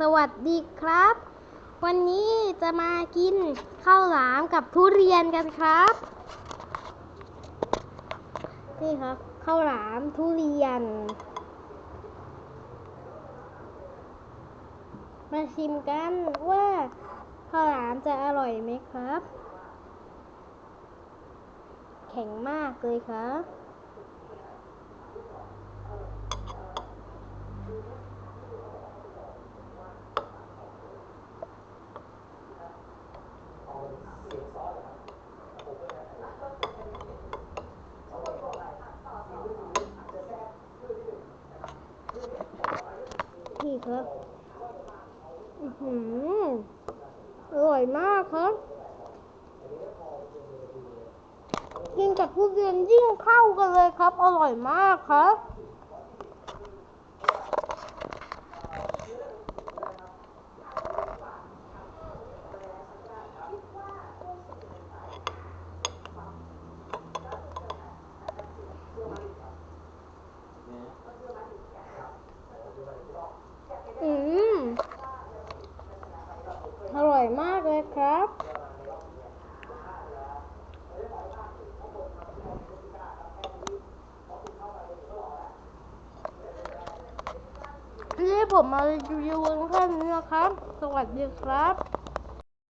สวัสดีครับ วันนี้จะมากินข้าวหลามกับทุเรียนกันครับ นี่ครับข้าวหลามทุเรียน มาชิมกันว่าข้าวหลามจะอร่อยไหมครับ แข็งมากเลยครับ นี่ครับ อือหืออร่อยมากครับ กินกับทุเรียนยิ่งเข้ากันเลยครับ อร่อยมากครับ อืมอร่อยมากเลยครับ นี่ผมมารีวิวแค่นี้นะครับ สวัสดีครับ